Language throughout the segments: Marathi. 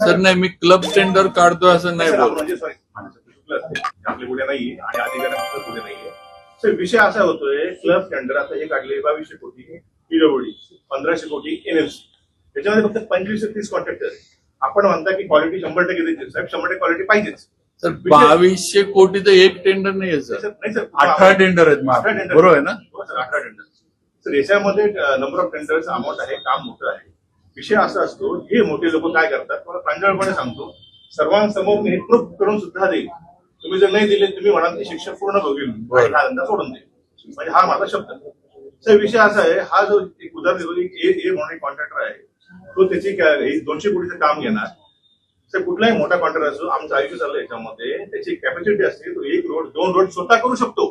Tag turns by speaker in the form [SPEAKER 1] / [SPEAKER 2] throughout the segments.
[SPEAKER 1] सर नाही मी क्लब टेंडर काढतोय असं नाही बोल
[SPEAKER 2] म्हणजे सर विषय असा होतोय क्लब टेंडर आता हे काढले बावीसशे कोटी पीडब्ल्यूडी पंधराशे कोटी एनएमसी त्याच्यामध्ये फक्त पंचवीस ते तीस कॉन्ट्रॅक्टर आपण म्हणता की क्वालिटी शंभर टक्के द्यायची साहेब शंभर टक्के क्वालिटी पाहिजेच.
[SPEAKER 1] सर बावीसशे कोटीचं एक टेंडर नाहीये सर.
[SPEAKER 2] नाही सर
[SPEAKER 1] अठरा टेंडर आहेत
[SPEAKER 2] अठरा
[SPEAKER 1] मग
[SPEAKER 2] टेंडर
[SPEAKER 1] बरोबर आहे ना?
[SPEAKER 2] हो सर अठरा टेंडर तर याच्यामध्ये नंबर ऑफ टेंडर्स अमाऊंट आहे काम मोठं आहे. विषय असा असतो हे मोठे लोक काय करतात? मला प्रांजळपणे सांगतो सर्वांसमोर मी हे प्रूफ करून सुद्धा देईल तुम्ही जर नाही दिले तुम्ही म्हणाल की शिक्षक पूर्ण बघेल हा धंदा सोडून देईल म्हणजे हा माझा शब्द. तर विषय असा आहे हा जो एक उदाहरण देतो ए म्हणून कॉन्ट्रॅक्टर आहे. तो त्याची दोनशे कोटीचं काम घेणार. तर कुठलाही मोठा कॉन्ट्रॅक्टर असो आमचं आयुष्य चाललं याच्यामध्ये त्याची कॅपॅसिटी असते तो एक रोड दोन रोड स्वतः करू शकतो.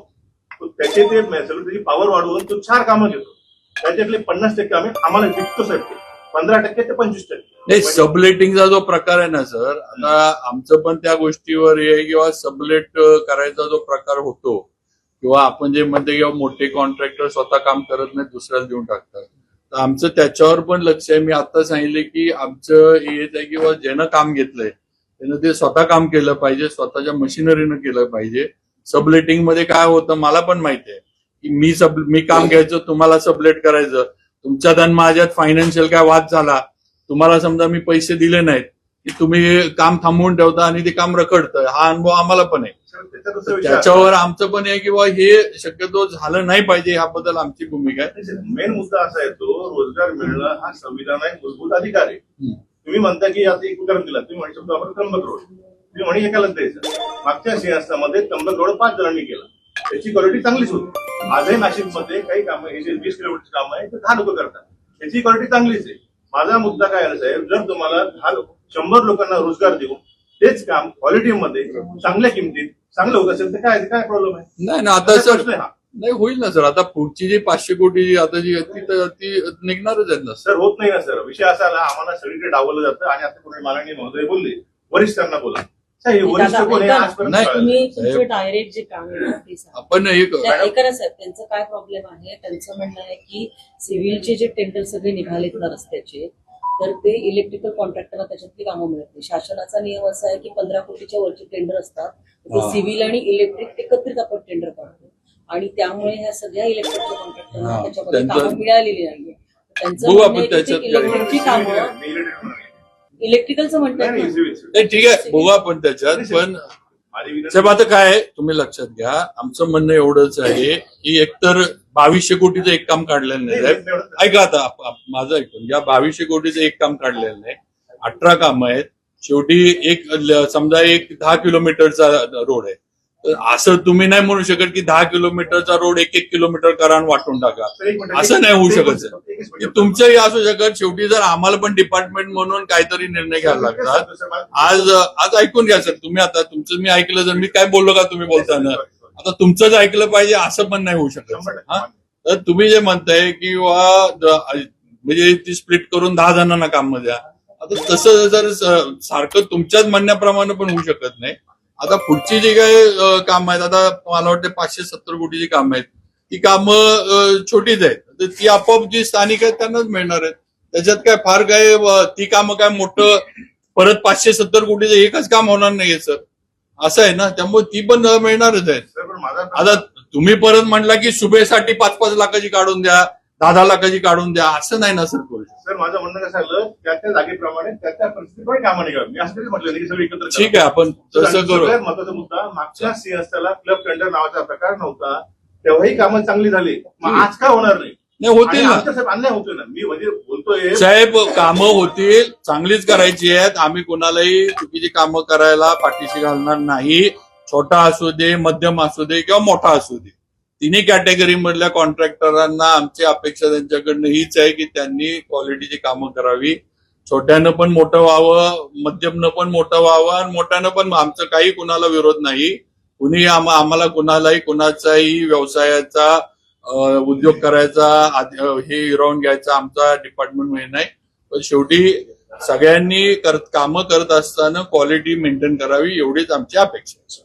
[SPEAKER 2] त्याचे ते त्याची पॉवर वाढवून तो चार कामं घेतो त्याच्यातले पन्नास टक्के आम्ही आम्हाला विकतो पंधरा टक्के ते पंचवीस टक्के.
[SPEAKER 1] नाही सबलेटिंगचा जो प्रकार आहे ना सर आता आमचं पण त्या गोष्टीवर आहे किंवा सबलेट करायचा जो प्रकार होतो किंवा आपण जे म्हणते किंवा मोठे कॉन्ट्रॅक्टर स्वतः काम करत नाही दुसऱ्याला देऊन टाकतात. तर आमचं त्याच्यावर पण लक्ष आहे. मी आता सांगितले की आमचं हे आहे किंवा ज्यानं काम घेतलंय त्यानं ते स्वतः काम केलं पाहिजे स्वतःच्या मशिनरीनं केलं पाहिजे. सबलेटिंगमध्ये काय होतं मला पण माहिती आहे. की मी सब मी काम घ्यायचं तुम्हाला सबलेट करायचं. तुमच्यात आणि माझ्यात फायनान्शियल काय वाद झाला? तुम्हाला समजा मी पैसे दिले नाहीत की तुम्ही काम थांबवून ठेवता आणि ते काम रखडतं. हा अनुभव आम्हाला पण आहे. त्याच्यावर आमचं पण आहे किंवा हे शक्यतो झालं नाही पाहिजे ह्याबद्दल आमची भूमिका आहे.
[SPEAKER 2] मेन मुद्दा असा येतो रोजगार मिळणं हा संविधान आहे मूलभूत अधिकार आहे. तुम्ही म्हणता की आता एक उदाहरण दिला तुम्ही म्हणू शकतो आपण त्र्यंबक रोड तुम्ही म्हणे एकालाच द्यायचं. मागच्या सिंहस्थामध्ये त्र्यंबक रोड पाच जणांनी केला. त्याची क्वालिटी चांगलीच होती. आजही नाशिकमध्ये काही कामं हे जे वीस किलोमीटर काम आहे ते दहा लोक करतात. त्याची क्वालिटी चांगलीच आहे. माझा मुद्दा काय आहे साहेब? जर तुम्हाला दहा शंभर लोकांना रोजगार देऊन तेच काम क्वालिटीमध्ये चांगल्या किमतीत चांगलं होत असेल तर काय काय प्रॉब्लेम आहे?
[SPEAKER 1] नाही ना आता सर
[SPEAKER 2] हा.
[SPEAKER 1] नाही होईल ना सर. आता पुढची जी पाचशे कोटी जी आता जी ती तर ती निघणारच आहेत ना सर.
[SPEAKER 2] होत नाही ना सर. विषय असा आला आम्हाला सगळीकडे डावलं जातं आणि आता पूर्ण माननीय महोदय बोलले वरिष्ठांना बोला. साहेब, हे वरिष्ठ कोण आहे
[SPEAKER 3] दादा,
[SPEAKER 2] आजपर्यंत
[SPEAKER 1] नाही.
[SPEAKER 2] कळलं.
[SPEAKER 3] तुम्ही तुमचे. डायरेक्ट जे काम आहे ना ते सांगा.
[SPEAKER 1] आपण एक
[SPEAKER 3] त्या- ऐका ना साहेब त्यांचं काय प्रॉब्लेम आहे त्यांचं म्हणणं आहे की सिव्हिलचे जे टेंडर सगळे निघालेत ना रस्त्याचे तर ते इलेक्ट्रिकल कॉन्ट्रॅक्टरला त्याच्यातली कामं मिळत नाही शासनाचा नियम असा आहे की पंधरा कोटीच्या वरचे टेंडर असतात ते
[SPEAKER 1] हा.
[SPEAKER 3] सिव्हिल आणि इलेक्ट्रिक एकत्रित आपण टेंडर काढतो आणि त्यामुळे ह्या सगळ्या इलेक्ट्रिकच्या कॉन्ट्रॅक्टरना
[SPEAKER 1] हा.
[SPEAKER 3] त्याच्यामध्ये
[SPEAKER 1] त्यांचं-
[SPEAKER 3] कामं मिळालेली नाहीये त्यांचं
[SPEAKER 1] बघू आपण
[SPEAKER 3] म्हणणं आहे की ते
[SPEAKER 1] त्याच्यात काय-
[SPEAKER 3] इलेक्ट्रिकची कामं इलेक्ट्रिकलचं
[SPEAKER 2] नाही,
[SPEAKER 3] म्हणतात
[SPEAKER 2] नाही,
[SPEAKER 3] ना.
[SPEAKER 1] ठीक आहे बघू आपण त्याच्यात पण साहेब आता काय आहे, तुम्ही लक्षात घ्या आमचं म्हणणं एवढंच आहे की एकतर बावीसशे कोटीचं एक काम काढलेलं नाही साहेब. ऐका आता आप- आप- माझं ऐकून या बावीसशे कोटीचं एक काम काढलेलं नाही अठरा काम आहेत. शेवटी एक ल- समजा एक दहा किलोमीटरचा रोड आहे. असं तुम्ही नाही म्हणू शकत की दहा किलोमीटरचा रोड एक एक किलोमीटर करा आणि वाटून टाका असं नाही होऊ शकत. की तुमचंही असू शकत शेवटी जर आम्हाला पण डिपार्टमेंट म्हणून काहीतरी निर्णय घ्यायला लागतात आज आज ऐकून घ्या सर तुम्ही आता तुमचं मी ऐकलं जर मी काय बोललो का तुम्ही बोलताना आता तुमचंच ऐकलं पाहिजे असं पण नाही होऊ शकत. हा? तर तुम्ही जे म्हणताय द- म्हणजे ती स्प्लिट करून दहा जणांना काम द्या आता तसं जर सारखं तुमच्याच म्हणण्याप्रमाणे पण होऊ शकत नाही आता पुढची जी काही काम आहेत आता मला वाटतं पाचशे सत्तर कोटीची काम आहेत. ती कामं छोटीच आहेत. तर ती आपोआप जी स्थानिक आहेत त्यांनाच मिळणार आहेत. त्याच्यात काय फार काय ती कामं काय मोठं परत पाचशे सत्तर कोटीचं एकच काम होणार नाहीये सर. असं आहे ना? त्यामुळे ती पण मिळणारच
[SPEAKER 2] माझा
[SPEAKER 1] आता तुम्ही परत म्हटला की सुबेसाठी पाच पाच लाखाची काढून द्या. दहा दहा लाखाची काढून द्या असं नाही ना सर शकत.
[SPEAKER 2] सर माझं म्हणणं कसं झालं त्या त्या जागेप्रमाणे त्या त्या परिस्थितीप्रमाणे कामं निघाल. मी असं तरी म्हटलं नाही की सगळं एकत्र करा.
[SPEAKER 1] ठीक आहे आपण तसं करू.
[SPEAKER 2] सगळ्यात महत्त्वाचा मुद्दा मागच्या सिंहस्थाला क्लब टेंडर नावाचा प्रकार नव्हता. तेव्हाही कामं चांगली झाली. मग आज का होणार नाही?
[SPEAKER 1] नाही होतील ना.
[SPEAKER 2] आमच्या साहेब अन्याय होतोय ना. मी म्हणजे बोलतोय
[SPEAKER 1] साहेब कामं होतील. चांगलीच करायची आहेत. आम्ही कुणालाही चुकीची कामं करायला पाठीशी घालणार नाही. छोटा असू दे मध्यम असू दे किंवा मोठा असू दे. तिन्ही कॅटेगरी मधल्या कॉन्ट्रॅक्टरांना आमची अपेक्षा त्यांच्याकडनं हीच आहे की त्यांनी क्वालिटीची कामं करावी. छोट्यानं पण मोठं व्हावं मध्यमनं पण मोठं व्हावं आणि मोठ्यानं पण आमचं काही कुणाला विरोध नाही. कुणी आम- आम्हाला कुणालाही कुणाचाही व्यवसायाचा उद्योग करायचा हे हिरावून घ्यायचा आमचा डिपार्टमेंट हे नाही. पण शेवटी सगळ्यांनी करत कामं करत असताना क्वालिटी मेंटेन करावी एवढीच आमची अपेक्षा आहे